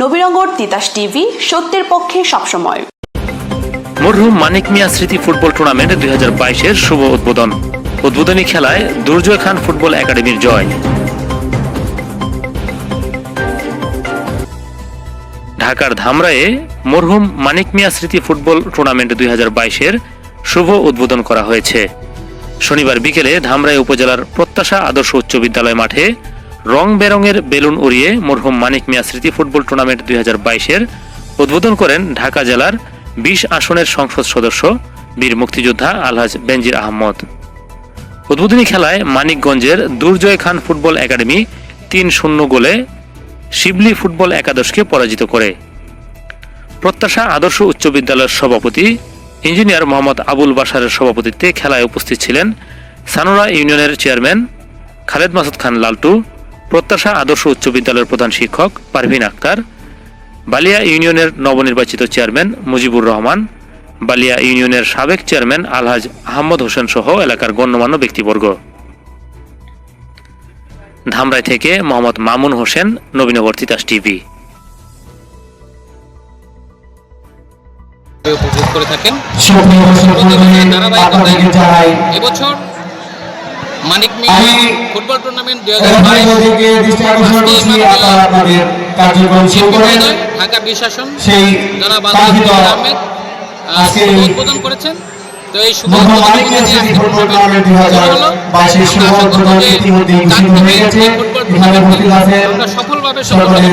Nabinagar Titas TV, সত্যের পক্ষে সবসময়। মরহুম মানিক মিয়া স্মৃতি ফুটবল টুর্নামেন্ট দুই হাজার বাইশের শুভ উদ্বোধন। উদ্বোধনী খেলায় দুর্জয় খান ফুটবল একাডেমির জয়। ঢাকার ধামরায়ে মরহুম মানিক মিয়া স্মৃতি ফুটবল টুর্নামেন্ট দুই হাজার বাইশের শুভ উদ্বোধন করা হয়েছে। শনিবার বিকেলে ধামরাই উপজেলার প্রত্যাশা আদর্শ উচ্চ বিদ্যালয় মাঠে রং বেরঙের বেলুন উড়িয়ে মরহুম মানিক মিয়া স্মৃতি ফুটবল টুর্নামেন্ট দুই হাজার বাইশের উদ্বোধন করেন ঢাকা জেলার বিশ আসনের সংসদ সদস্য বীর মুক্তিযোদ্ধা আলহাজ বেনজির আহমদ। উদ্বোধনী খেলায় মানিকগঞ্জের দুর্জয় খান ফুটবল একাডেমি তিন শূন্য গোলে শিবলি ফুটবল একাদশকে পরাজিত করে। প্রত্যাশা আদর্শ উচ্চ বিদ্যালয়ের সভাপতি ইঞ্জিনিয়ার মোহাম্মদ আবুল বাসারের সভাপতিত্বে খেলায় উপস্থিত ছিলেন সানোরা ইউনিয়নের চেয়ারম্যান খালেদ মাসুদ খান লালটু প্রত্যাশা আদর্শ উচ্চ বিদ্যালয়ের প্রধান শিক্ষক পারভিন আক্তার বালিয়া ইউনিয়নের নবনির্বাচিত চেয়ারম্যান মুজিবুর রহমান বালিয়া ইউনিয়নের সাবেক চেয়ারম্যান আলহাজ আহমদ হোসেন সহ এলাকার গণ্যমান্য ব্যক্তিবর্গ। ধামরাই থেকে মোহাম্মদ মামুন হোসেন নবীনগর তিতাস টিভি। উপভোগ করে থাকেন। এবছর মানিক ফুটবল টুর্নামেন্ট দুই হাজার ঢাকা বিশাসন সেই বাংলাদেশ আহমেদ উদ্বোধন করেছেন। তো এই শুভ ফুটবল টুর্নামেন্ট দুই হাজার বাইশের শুভ উদ্বোধন ইতিমধ্যে অনুষ্ঠিত হয়ে গেছে। এখানে উপস্থিত আছেন সফলভাবে সকলের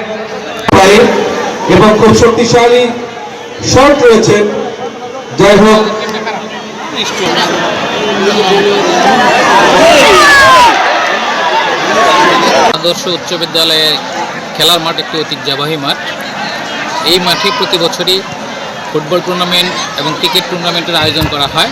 পারে এবং খুব শক্তিশালী শট রয়েছে। যাই হোক। আদর্শ উচ্চ বিদ্যালয়ে খেলার মাঠ একটি ঐতিহ্যবাহী মাঠ। এই মাঠে প্রতি বছরই ফুটবল টুর্নামেন্ট এবং ক্রিকেট টুর্নামেন্টের আয়োজন করা হয়।